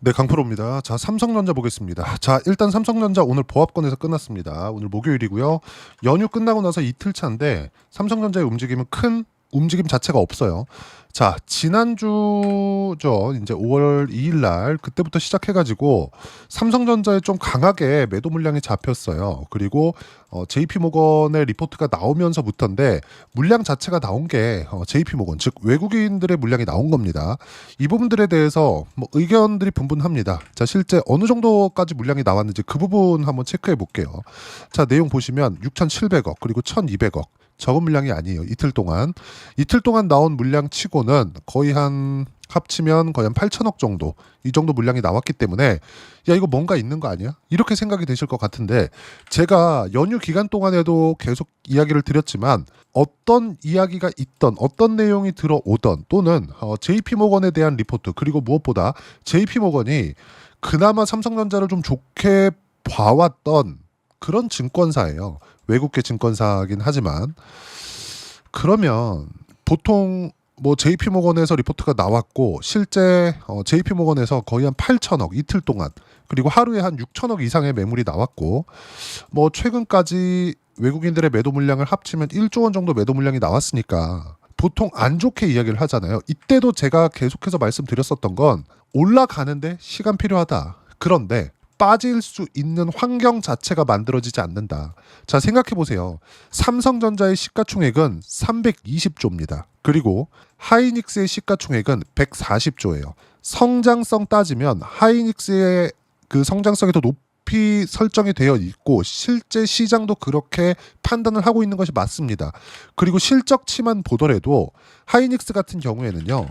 네, 강프로입니다. 자, 삼성전자 보겠습니다. 자, 일단 삼성전자 오늘 보합권에서 끝났습니다. 오늘 목요일이고요. 연휴 끝나고 나서 이틀 차인데 삼성전자의 움직임은 큰 움직임 자체가 없어요. 자, 지난주죠. 이제 5월 2일 날 그때부터 시작해 가지고 삼성전자에 좀 강하게 매도 물량이 잡혔어요. 그리고 어, JP모건의 리포트가 나오면서부터인데 물량 자체가 나온 게 어, JP모건 즉 외국인들의 물량이 나온 겁니다. 이 부분들에 대해서 뭐 의견들이 분분합니다. 자, 실제 어느 정도까지 물량이 나왔는지 그 부분 한번 체크해 볼게요. 자, 내용 보시면 6,700억 그리고 1,200억 적은 물량이 아니에요. 이틀 동안 이틀 동안 나온 물량 치고는 거의 한 합치면 거의 한 8천억 정도 이 정도 물량이 나왔기 때문에 야 이거 뭔가 있는 거 아니야? 이렇게 생각이 되실 것 같은데 제가 연휴 기간 동안에도 계속 이야기를 드렸지만 어떤 이야기가 있던 어떤 내용이 들어오던 또는 어, JP모건에 대한 리포트 그리고 무엇보다 JP모건이 그나마 삼성전자를 좀 좋게 봐왔던 그런 증권사예요. 외국계 증권사긴 하지만 그러면 보통 뭐 JP모건에서 리포트가 나왔고 실제 어, JP모건에서 거의 한 8천억 이틀 동안 그리고 하루에 한 6천억 이상의 매물이 나왔고 뭐 최근까지 외국인들의 매도 물량을 합치면 1조 원 정도 매도 물량이 나왔으니까 보통 안 좋게 이야기를 하잖아요. 이때도 제가 계속해서 말씀드렸었던 건 올라가는데 시간 필요하다. 그런데 빠질 수 있는 환경 자체가 만들어지지 않는다. 자, 생각해 보세요. 삼성전자의 시가총액은 320조입니다. 그리고 하이닉스의 시가총액은 140조예요. 성장성 따지면 하이닉스의 그 성장성이 더 높이 설정이 되어 있고 실제 시장도 그렇게 판단을 하고 있는 것이 맞습니다. 그리고 실적치만 보더라도 하이닉스 같은 경우에는요.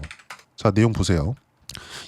자, 내용 보세요.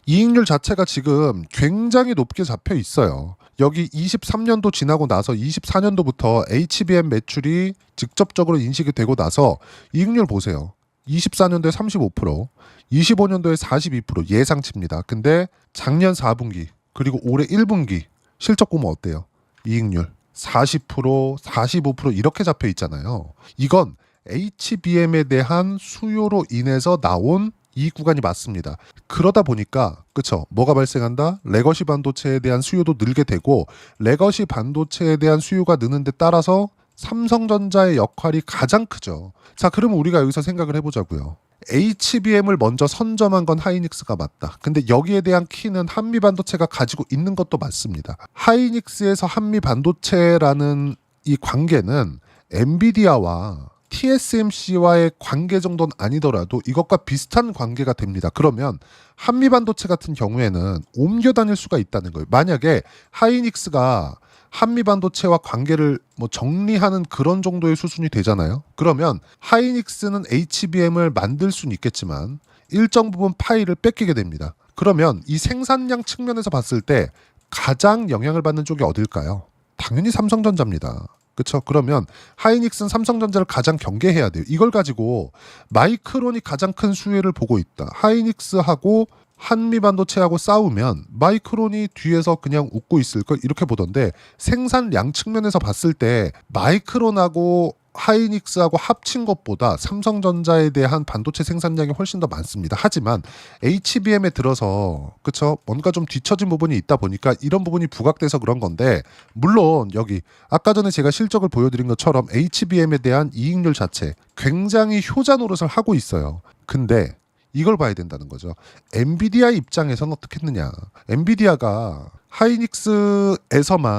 이익률 자체가 지금 굉장히 높게 잡혀 있어요. 여기 23년도 지나고 나서 24년도부터 HBM 매출이 직접적으로 인식이 되고 나서 이익률 보세요. 24년도에 35%, 25년도에 42% 예상치입니다. 근데 작년 4분기 그리고 올해 1분기 실적 보면 어때요? 이익률 40%, 45% 이렇게 잡혀 있잖아요. 이건 HBM에 대한 수요로 인해서 나온 이 구간이 맞습니다. 그러다 보니까 그쵸 뭐가 발생한다? 레거시 반도체에 대한 수요도 늘게 되고 레거시 반도체에 대한 수요가 느는 데 따라서 삼성전자의 역할이 가장 크죠. 자, 그러면 우리가 여기서 생각을 해보자고요. HBM을 먼저 선점한 건 하이닉스가 맞다. 근데 여기에 대한 키는 한미 반도체가 가지고 있는 것도 맞습니다. 하이닉스에서 한미 반도체라는 이 관계는 엔비디아와 TSMC와의 관계 정도는 아니더라도 이것과 비슷한 관계가 됩니다. 그러면 한미 반도체 같은 경우에는 옮겨 다닐 수가 있다는 거예요. 만약에 하이닉스가 한미 반도체와 관계를 뭐 정리하는 그런 정도의 수준이 되잖아요. 그러면 하이닉스는 HBM을 만들 수는 있겠지만 일정 부분 파일을 뺏기게 됩니다. 그러면 이 생산량 측면에서 봤을 때 가장 영향을 받는 쪽이 어딜까요? 당연히 삼성전자입니다. 그렇죠? 그러면 하이닉스는 삼성전자를 가장 경계해야 돼요. 이걸 가지고 마이크론이 가장 큰 수혜를 보고 있다. 하이닉스하고 한미 반도체하고 싸우면 마이크론이 뒤에서 그냥 웃고 있을 걸 이렇게 보던데 생산량 측면에서 봤을 때 마이크론하고 하이닉스하고 합친 것보다 삼성전자에 대한 반도체 생산량이 훨씬 더 많습니다. 하지만 HBM에 들어서 그쵸 뭔가 좀 뒤처진 부분이 있다 보니까 이런 부분이 부각돼서 그런 건데 물론 여기 아까 전에 제가 실적을 보여드린 것처럼 HBM에 대한 이익률 자체 굉장히 효자 노릇을 하고 있어요. 근데 이걸 봐야 된다는 거죠. 엔비디아 입장에서는 어떻게 했느냐. 엔비디아가 하이닉스에서만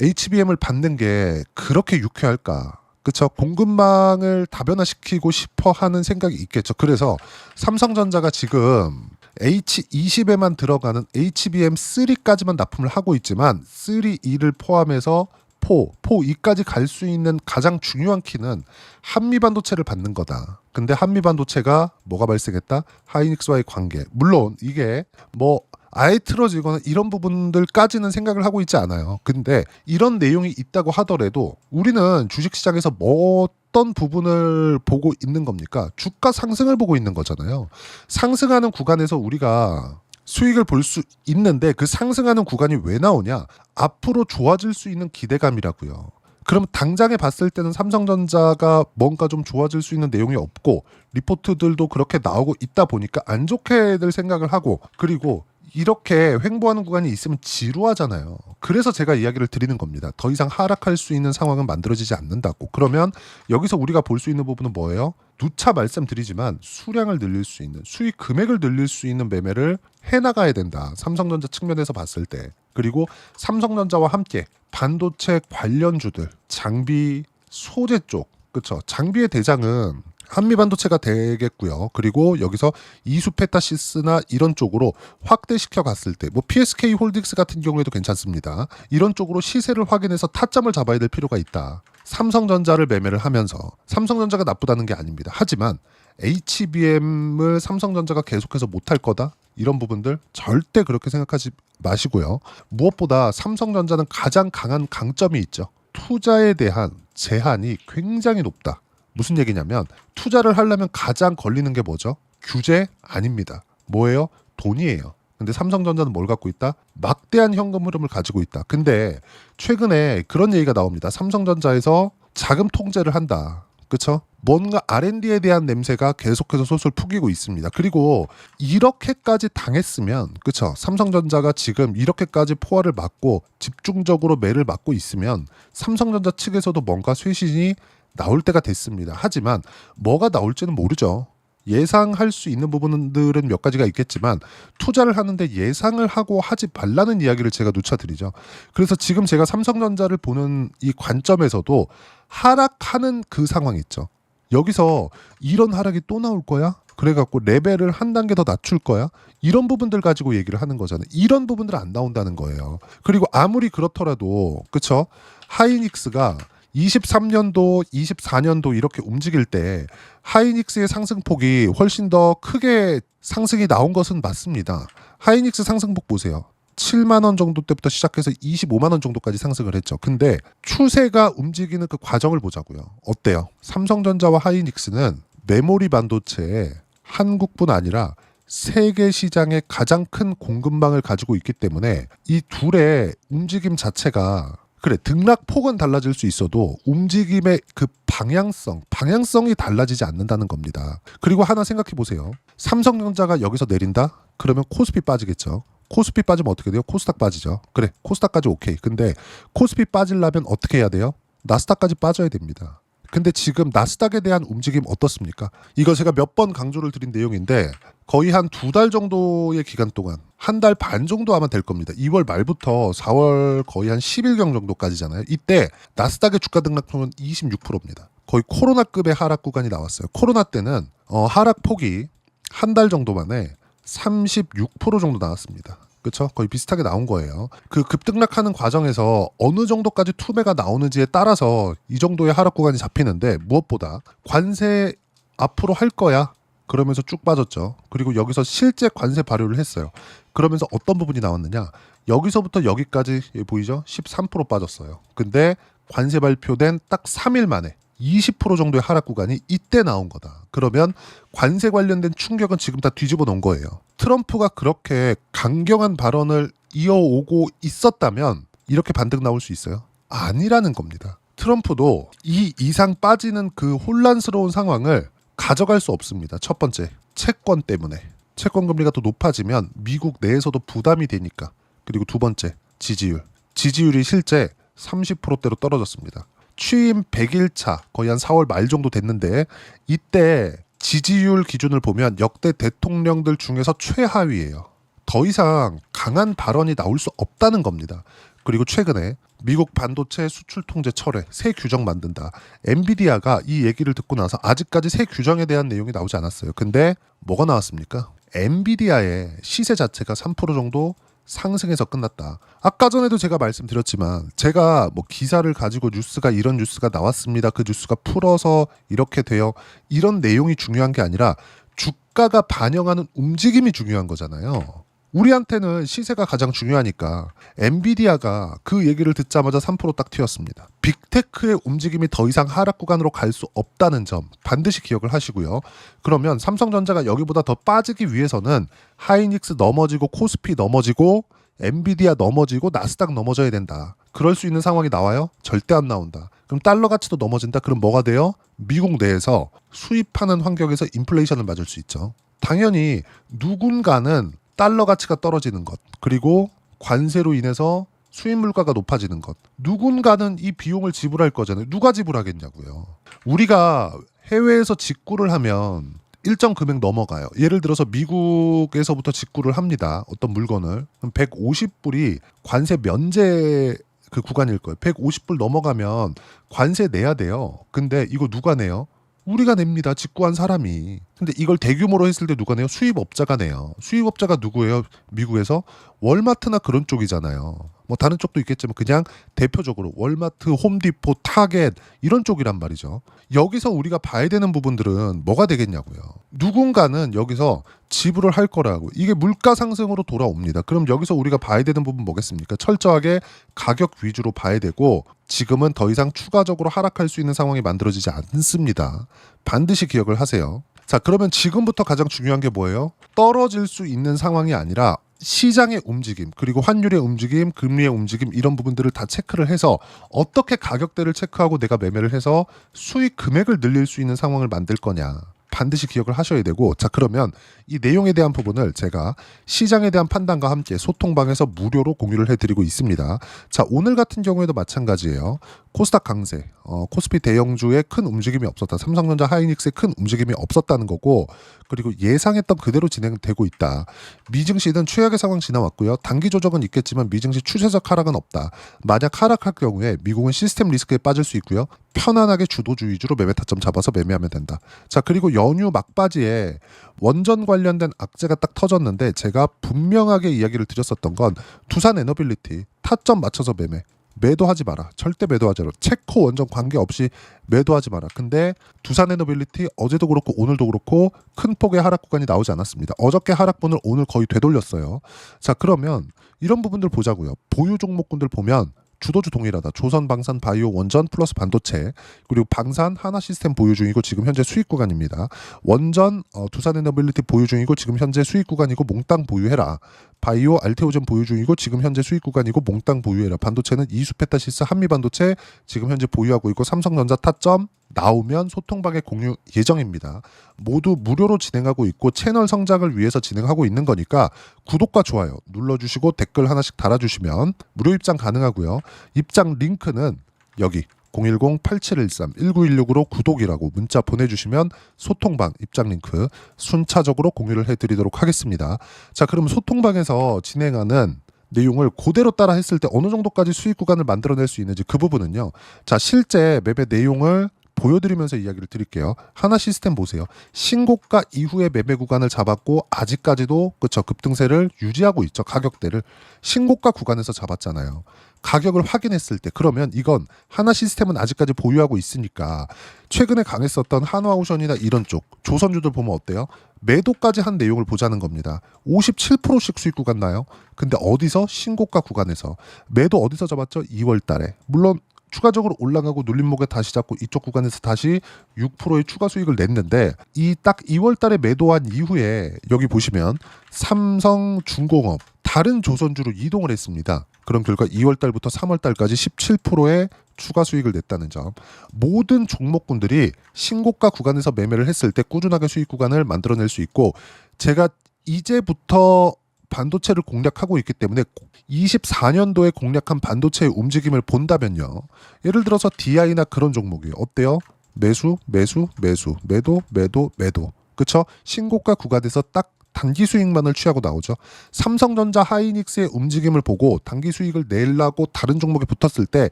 HBM을 받는 게 그렇게 유쾌할까? 그쵸 공급망을 다변화시키고 싶어 하는 생각이 있겠죠. 그래서 삼성전자가 지금 H20에만 들어가는 HBM3까지만 납품을 하고 있지만 3E를 포함해서 4, 4E까지 갈 수 있는 가장 중요한 키는 한미 반도체를 받는 거다. 근데 한미 반도체가 뭐가 발생했다? 하이닉스와의 관계. 물론 이게 뭐 아예 틀어지거나 이런 부분들까지는 생각을 하고 있지 않아요. 근데 이런 내용이 있다고 하더라도 우리는 주식시장에서 뭐 어떤 부분을 보고 있는 겁니까? 주가 상승을 보고 있는 거잖아요. 상승하는 구간에서 우리가 수익을 볼 수 있는데 그 상승하는 구간이 왜 나오냐? 앞으로 좋아질 수 있는 기대감이라고요. 그럼 당장에 봤을 때는 삼성전자가 뭔가 좀 좋아질 수 있는 내용이 없고 리포트들도 그렇게 나오고 있다 보니까 안 좋게들 생각을 하고 그리고 이렇게 횡보하는 구간이 있으면 지루하잖아요. 그래서 제가 이야기를 드리는 겁니다. 더 이상 하락할 수 있는 상황은 만들어지지 않는다고. 그러면 여기서 우리가 볼 수 있는 부분은 뭐예요? 누차 말씀드리지만 수량을 늘릴 수 있는 수익 금액을 늘릴 수 있는 매매를 해나가야 된다. 삼성전자 측면에서 봤을 때 그리고 삼성전자와 함께 반도체 관련주들 장비 소재 쪽 그쵸 장비의 대장은 한미 반도체가 되겠고요. 그리고 여기서 이수페타시스나 이런 쪽으로 확대시켜 갔을 때 뭐 PSK 홀딩스 같은 경우에도 괜찮습니다. 이런 쪽으로 시세를 확인해서 타점을 잡아야 될 필요가 있다. 삼성전자를 매매를 하면서 삼성전자가 나쁘다는 게 아닙니다. 하지만 HBM을 삼성전자가 계속해서 못할 거다. 이런 부분들 절대 그렇게 생각하지 마시고요. 무엇보다 삼성전자는 가장 강한 강점이 있죠. 투자에 대한 제한이 굉장히 높다. 무슨 얘기냐면 투자를 하려면 가장 걸리는 게 뭐죠? 규제 아닙니다. 뭐예요? 돈이에요. 근데 삼성전자는 뭘 갖고 있다? 막대한 현금 흐름을 가지고 있다. 근데 최근에 그런 얘기가 나옵니다. 삼성전자에서 자금 통제를 한다. 그쵸? 뭔가 R&D에 대한 냄새가 계속해서 솔솔 푸기고 있습니다. 그리고 이렇게까지 당했으면, 그쵸? 삼성전자가 지금 이렇게까지 포화를 맞고 집중적으로 매를 맞고 있으면 삼성전자 측에서도 뭔가 쇄신이 나올 때가 됐습니다. 하지만 뭐가 나올지는 모르죠. 예상할 수 있는 부분들은 몇 가지가 있겠지만 투자를 하는데 예상을 하고 하지 말라는 이야기를 제가 누차드리죠. 그래서 지금 제가 삼성전자를 보는 이 관점에서도 하락하는 그 상황 있죠. 여기서 이런 하락이 또 나올 거야? 그래갖고 레벨을 한 단계 더 낮출 거야? 이런 부분들 가지고 얘기를 하는 거잖아요. 이런 부분들 안 나온다는 거예요. 그리고 아무리 그렇더라도 그쵸? 하이닉스가 23년도, 24년도 이렇게 움직일 때 하이닉스의 상승폭이 훨씬 더 크게 상승이 나온 것은 맞습니다. 하이닉스 상승폭 보세요. 7만 원 정도 때부터 시작해서 25만 원 정도까지 상승을 했죠. 근데 추세가 움직이는 그 과정을 보자고요. 어때요? 삼성전자와 하이닉스는 메모리 반도체에 한국뿐 아니라 세계 시장의 가장 큰 공급망을 가지고 있기 때문에 이 둘의 움직임 자체가 그래 등락폭은 달라질 수 있어도 움직임의 그 방향성 방향성이 달라지지 않는다는 겁니다. 그리고 하나 생각해 보세요. 삼성전자가 여기서 내린다? 그러면 코스피 빠지겠죠. 코스피 빠지면 어떻게 돼요? 코스닥 빠지죠. 그래 코스닥까지 오케이. 근데 코스피 빠지려면 어떻게 해야 돼요? 나스닥까지 빠져야 됩니다. 근데 지금 나스닥에 대한 움직임 어떻습니까? 이거 제가 몇 번 강조를 드린 내용인데 거의 한 두 달 정도의 기간 동안 한 달 반 정도 아마 될 겁니다. 2월 말부터 4월 거의 한 10일경 정도까지잖아요. 이때 나스닥의 주가 등락폭은 26%입니다. 거의 코로나급의 하락 구간이 나왔어요. 코로나 때는 어, 하락 폭이 한 달 정도 만에 36% 정도 나왔습니다. 그렇죠? 거의 비슷하게 나온 거예요. 그 급등락하는 과정에서 어느 정도까지 투매가 나오는지에 따라서 이 정도의 하락 구간이 잡히는데 무엇보다 관세 앞으로 할 거야. 그러면서 쭉 빠졌죠. 그리고 여기서 실제 관세 발효를 했어요. 그러면서 어떤 부분이 나왔느냐? 여기서부터 여기까지 예, 보이죠? 13% 빠졌어요. 근데 관세 발표된 딱 3일 만에 20% 정도의 하락 구간이 이때 나온 거다. 그러면 관세 관련된 충격은 지금 다 뒤집어 놓은 거예요. 트럼프가 그렇게 강경한 발언을 이어오고 있었다면 이렇게 반등 나올 수 있어요? 아니라는 겁니다. 트럼프도 이 이상 빠지는 그 혼란스러운 상황을 가져갈 수 없습니다. 첫 번째, 채권 때문에. 채권 금리가 더 높아지면 미국 내에서도 부담이 되니까. 그리고 두 번째, 지지율. 지지율이 실제 30%대로 떨어졌습니다. 취임 100일 차 거의 한 4월 말 정도 됐는데 이때 지지율 기준을 보면 역대 대통령들 중에서 최하위예요. 더 이상 강한 발언이 나올 수 없다는 겁니다. 그리고 최근에 미국 반도체 수출 통제 철회 새 규정 만든다. 엔비디아가 이 얘기를 듣고 나서 아직까지 새 규정에 대한 내용이 나오지 않았어요. 근데 뭐가 나왔습니까? 엔비디아의 시세 자체가 3% 정도 상승해서 끝났다. 아까 전에도 제가 말씀드렸지만 제가 뭐 기사를 가지고 뉴스가 이런 뉴스가 나왔습니다. 그 뉴스가 풀어서 이렇게 돼요. 이런 내용이 중요한 게 아니라 주가가 반영하는 움직임이 중요한 거잖아요. 우리한테는 시세가 가장 중요하니까 엔비디아가 그 얘기를 듣자마자 3%딱 튀었습니다. 빅테크의 움직임이 더 이상 하락 구간으로 갈 수 없다는 점 반드시 기억을 하시고요. 그러면 삼성전자가 여기보다 더 빠지기 위해서는 하이닉스 넘어지고 코스피 넘어지고 엔비디아 넘어지고 나스닥 넘어져야 된다. 그럴 수 있는 상황이 나와요? 절대 안 나온다. 그럼 달러 가치도 넘어진다. 그럼 뭐가 돼요? 미국 내에서 수입하는 환경에서 인플레이션을 맞을 수 있죠. 당연히 누군가는 달러 가치가 떨어지는 것, 그리고 관세로 인해서 수입 물가가 높아지는 것. 누군가는 이 비용을 지불할 거잖아요. 누가 지불하겠냐고요. 우리가 해외에서 직구를 하면 일정 금액 넘어가요. 예를 들어서 미국에서부터 직구를 합니다. 어떤 물건을. 그럼 150불이 관세 면제 그 구간일 거예요. 150불 넘어가면 관세 내야 돼요. 근데 이거 누가 내요? 우리가 냅니다. 직구한 사람이. 근데 이걸 대규모로 했을 때 누가 내요? 수입업자가 내요. 수입업자가 누구예요? 미국에서 월마트나 그런 쪽이잖아요. 뭐 다른 쪽도 있겠지만 그냥 대표적으로 월마트, 홈디포, 타겟 이런 쪽이란 말이죠. 여기서 우리가 봐야 되는 부분들은 뭐가 되겠냐고요. 누군가는 여기서 지불을 할 거라고. 이게 물가 상승으로 돌아옵니다. 그럼 여기서 우리가 봐야 되는 부분 뭐겠습니까? 철저하게 가격 위주로 봐야 되고 지금은 더 이상 추가적으로 하락할 수 있는 상황이 만들어지지 않습니다. 반드시 기억을 하세요. 자, 그러면 지금부터 가장 중요한 게 뭐예요? 떨어질 수 있는 상황이 아니라 시장의 움직임, 그리고 환율의 움직임, 금리의 움직임 이런 부분들을 다 체크를 해서 어떻게 가격대를 체크하고 내가 매매를 해서 수익 금액을 늘릴 수 있는 상황을 만들 거냐. 반드시 기억을 하셔야 되고 자 그러면 이 내용에 대한 부분을 제가 시장에 대한 판단과 함께 소통방에서 무료로 공유를 해드리고 있습니다. 자 오늘 같은 경우에도 마찬가지예요. 코스닥 강세, 어, 코스피 대형주에 큰 움직임이 없었다. 삼성전자 하이닉스에 큰 움직임이 없었다는 거고 그리고 예상했던 그대로 진행되고 있다. 미증시는 최악의 상황 지나왔고요. 단기 조정은 있겠지만 미증시 추세적 하락은 없다. 만약 하락할 경우에 미국은 시스템 리스크에 빠질 수 있고요. 편안하게 주도주 위주로 매매 타점 잡아서 매매하면 된다. 자 그리고 연휴 막바지에 원전 관련된 악재가 딱 터졌는데 제가 분명하게 이야기를 드렸었던 건 두산 에너빌리티 타점 맞춰서 매매. 매도하지 마라. 절대 매도하지 마라. 체코 원전 관계없이 매도하지 마라. 근데 두산 에너빌리티 어제도 그렇고 오늘도 그렇고 큰 폭의 하락 구간이 나오지 않았습니다. 어저께 하락분을 오늘 거의 되돌렸어요. 자, 그러면 이런 부분들 보자고요. 보유 종목군들 보면 주도주 동일하다. 조선 방산 바이오 원전 플러스 반도체 그리고 방산 하나 시스템 보유 중이고 지금 현재 수익 구간입니다. 원전 어, 두산 에너빌리티 보유 중이고 지금 현재 수익 구간이고 몽땅 보유해라. 바이오 알테오젠 보유 중이고 지금 현재 수익 구간이고 몽땅 보유해라. 반도체는 이수페타시스 한미반도체 지금 현재 보유하고 있고 삼성전자 타점 나오면 소통방에 공유 예정입니다. 모두 무료로 진행하고 있고 채널 성장을 위해서 진행하고 있는 거니까 구독과 좋아요 눌러주시고 댓글 하나씩 달아주시면 무료 입장 가능하고요. 입장 링크는 여기 010-8713-1916으로 구독이라고 문자 보내주시면 소통방 입장 링크 순차적으로 공유를 해드리도록 하겠습니다. 자, 그럼 소통방에서 진행하는 내용을 그대로 따라 했을 때 어느 정도까지 수익 구간을 만들어낼 수 있는지 그 부분은요. 자, 실제 매매 내용을 보여드리면서 이야기를 드릴게요. 하나 시스템 보세요. 신고가 이후에 매매 구간을 잡았고 아직까지도 그쵸 급등세를 유지하고 있죠. 가격대를 신고가 구간에서 잡았잖아요. 가격을 확인했을 때 그러면 이건 하나 시스템은 아직까지 보유하고 있으니까 최근에 강했었던 한화오션이나 이런 쪽 조선주들 보면 어때요? 매도까지 한 내용을 보자는 겁니다. 57%씩 수익 구간 나요. 근데 어디서 신고가 구간에서 매도 어디서 잡았죠? 2월 달에. 물론 추가적으로 올라가고 눌림목에 다시 잡고 이쪽 구간에서 다시 6%의 추가 수익을 냈는데 이 딱 2월 달에 매도한 이후에 여기 보시면 삼성 중공업 다른 조선주로 이동을 했습니다. 그런 결과 2월 달부터 3월 달까지 17%의 추가 수익을 냈다는 점. 모든 종목군들이 신고가 구간에서 매매를 했을 때 꾸준하게 수익 구간을 만들어낼 수 있고 제가 이제부터 반도체를 공략하고 있기 때문에 24년도에 공략한 반도체의 움직임을 본다면요. 예를 들어서 DI나 그런 종목이 어때요? 매수, 매수, 매수, 매도, 매도, 매도. 그쵸? 신고가 구간에서 딱 단기 수익만을 취하고 나오죠. 삼성전자 하이닉스의 움직임을 보고 단기 수익을 내려고 다른 종목에 붙었을 때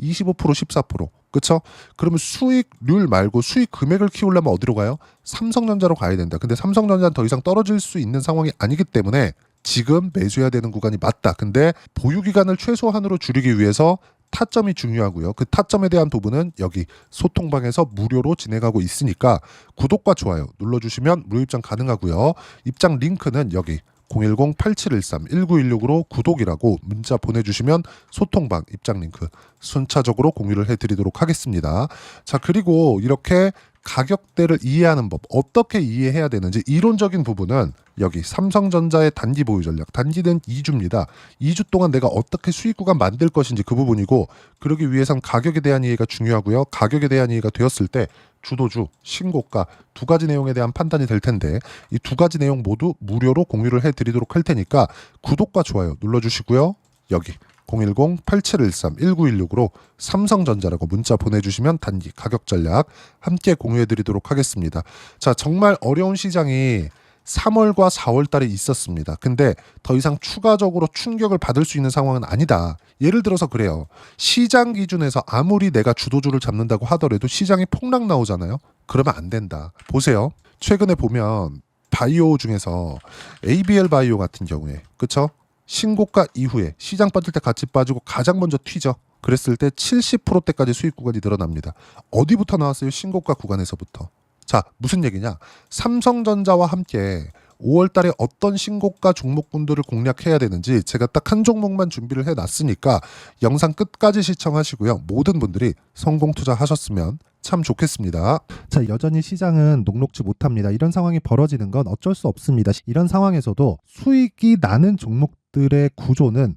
25% 14% 그쵸? 그러면 수익률 말고 수익 금액을 키우려면 어디로 가요? 삼성전자로 가야 된다. 근데 삼성전자는 더 이상 떨어질 수 있는 상황이 아니기 때문에 지금 매수해야 되는 구간이 맞다. 근데 보유 기간을 최소한으로 줄이기 위해서 타점이 중요하고요. 그 타점에 대한 부분은 여기 소통방에서 무료로 진행하고 있으니까 구독과 좋아요 눌러주시면 무료 입장 가능하고요. 입장 링크는 여기 010-8713-1916으로 구독이라고 문자 보내주시면 소통방 입장 링크 순차적으로 공유를 해드리도록 하겠습니다. 자 그리고 이렇게 가격대를 이해하는 법 어떻게 이해해야 되는지 이론적인 부분은 여기 삼성전자의 단기 보유 전략 단기는 2주입니다. 2주 동안 내가 어떻게 수익 구간 만들 것인지 그 부분이고 그러기 위해선 가격에 대한 이해가 중요하고요. 가격에 대한 이해가 되었을 때 주도주, 신고가 두 가지 내용에 대한 판단이 될 텐데 이 두 가지 내용 모두 무료로 공유를 해드리도록 할 테니까 구독과 좋아요 눌러주시고요. 여기 010-8713-1916으로 삼성전자라고 문자 보내주시면 단기 가격 전략 함께 공유해드리도록 하겠습니다. 자 정말 어려운 시장이 3월과 4월 달에 있었습니다. 근데 더 이상 추가적으로 충격을 받을 수 있는 상황은 아니다. 예를 들어서 그래요. 시장 기준에서 아무리 내가 주도주를 잡는다고 하더라도 시장이 폭락 나오잖아요. 그러면 안 된다. 보세요. 최근에 보면 바이오 중에서 ABL 바이오 같은 경우에 그쵸? 신고가 이후에 시장 빠질 때 같이 빠지고 가장 먼저 튀죠. 그랬을 때 70%대까지 수익 구간이 늘어납니다. 어디부터 나왔어요? 신고가 구간에서부터. 자, 무슨 얘기냐? 삼성전자와 함께 5월 달에 어떤 신고가 종목군들을 공략해야 되는지 제가 딱 한 종목만 준비를 해 놨으니까 영상 끝까지 시청하시고요. 모든 분들이 성공 투자하셨으면 참 좋겠습니다. 자, 여전히 시장은 녹록지 못합니다. 이런 상황이 벌어지는 건 어쩔 수 없습니다. 이런 상황에서도 수익이 나는 종목들의 구조는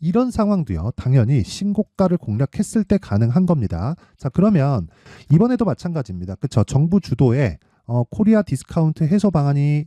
이런 상황도요 당연히 신고가를 공략했을 때 가능한 겁니다. 자 그러면 이번에도 마찬가지입니다. 그쵸 정부 주도의 어, 코리아 디스카운트 해소 방안이